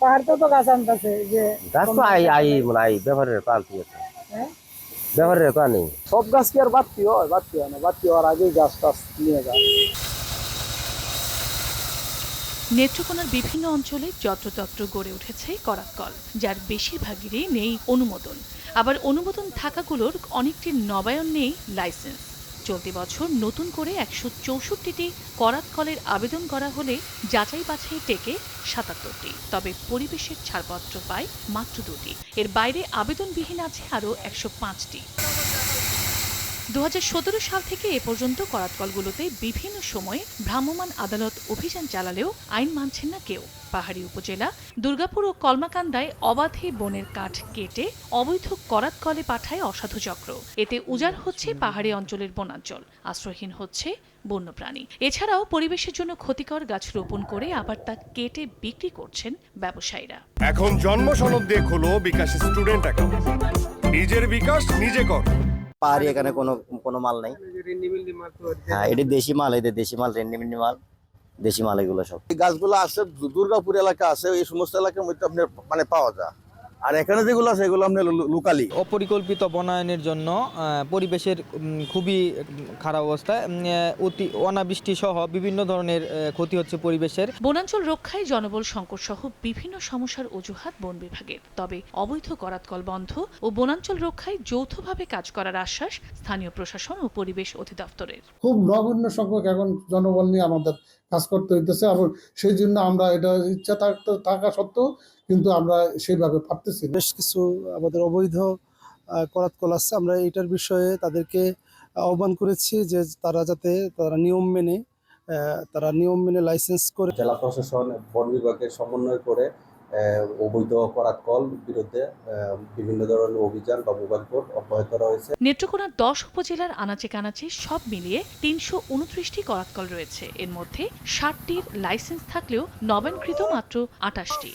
পাহাড় তো তো গাছ আনতেছে যে গাছ তো আই আই মানে আই ব্যবহারের তো আনতে আছে? হ্যাঁ? ব্যবহারের তো আনি সব গাছ কি আর বাড়তি হয়? বাড়তি হয় না বাড়তি হওয়ার আগেই গাছ টাছ নিয়ে যায়। নেত্রকোনার বিভিন্ন অঞ্চলে যত্রতত্র গড়ে উঠেছে করাতকল যার বেশিরভাগেরই নেই অনুমোদন। আবার অনুমোদন থাকাগুলোর অনেকটির নবায়ন নেই লাইসেন্স। চলতি বছর নতুন করে একশো চৌষট্টিটি করাত কলের আবেদন করা হলে যাচাই বাছাই টেকে সাতাত্তরটি। তবে পরিবেশের ছাড়পত্র পায় মাত্র দুটি। এর বাইরে আবেদনবিহীন আছে আরও একশো পাঁচটি। দু হাজার সতেরো সাল থেকে এ পর্যন্ত করাতকলগুলোতে বিভিন্ন সময়ে ভ্রাম্যমাণ আদালত অভিযান চালালেও আইন মানছেন না কেউ। পাহাড়ি উপজেলা দুর্গাপুর ও কলমাকান্দায় অবাধে বনের কাঠ কেটে অবৈধ করাতকলে পাঠায় অসাধু চক্র। এতে উজাড় হচ্ছে পাহাড়ি অঞ্চলের বনাঞ্চল, আশ্রয়হীন হচ্ছে বন্যপ্রাণী। এছাড়াও পরিবেশের জন্য ক্ষতিকর গাছ রোপণ করে আবার তা কেটে বিক্রি করছেন ব্যবসায়ীরা। এখন জন্ম সনদ দিয়ে খোলো বিকাশ স্টুডেন্ট অ্যাকাউন্ট। নিজের বিকাশ নিজে কর। পাহাড়ি এখানে কোনো কোনো মাল নেই। হ্যাঁ এটি দেশি মাল এদের দেশি মাল রেন্ডিমিন্ডি মাল দেশি মাল এগুলো সব। এই গাছগুলো আছে দুর্গাপুর এলাকা আছে এই সমস্ত এলাকার মধ্যে আপনার মানে পাওয়া যায়। আর এখানে যেগুলো আছে এগুলো আপনার লোকালি? অপরিকল্পিত বনায়নের জন্য আহ, পরিবেশের খুবই খারাপ অবস্থা অতি অনাবৃষ্টি সহ বিভিন্ন ধরনের ক্ষতি হচ্ছে পরিবেশের। বনাঞ্চল রক্ষায় জনবল সংকট সহ বিভিন্ন সমস্যার অজুহাত বন বিভাগের তবে অবৈধ করাতকল বন্ধ ও বনাঞ্চল রক্ষায় যৌথভাবে কাজ করার আশ্বাস স্থানীয় প্রশাসন ও পরিবেশ অধিদপ্তরের। খুব নগণ্য সংখ্যক এখন জনবল নিয়ে আমাদের কাজ করতে হইতেছে এবং সেই জন্য আমরা এটা ইচ্ছা থাকতে থাকা সত্ত্বেও কিন্তু আমরা সেইভাবে পারতেছি বেশ কিছু আমাদের অবৈধ করাতকল আছে। আমরা এটার বিষয়ে তাদেরকে আহ্বান করেছি যে তারা যাতে তারা নিয়ম মেনে আহ, তারা নিয়ম মেনে লাইসেন্স করে। জেলা প্রশাসন বন বিভাগের সমন্বয় করে অবৈধ অপরাধ কল বিরুদ্ধে বিভিন্ন ধরনের অভিযান বা মোবাইল কোর্ট অব্যাহত রয়েছে। নেত্রকোনার দশ উপজেলার আনাচে কানাচে সব মিলিয়ে তিনশো উনত্রিশটি করাতকল রয়েছে। এর মধ্যে ষাটটির লাইসেন্স থাকলেও নবায়নকৃত মাত্র আটাশটি।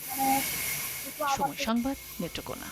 সময় সংবাদ, নেত্রকোনা।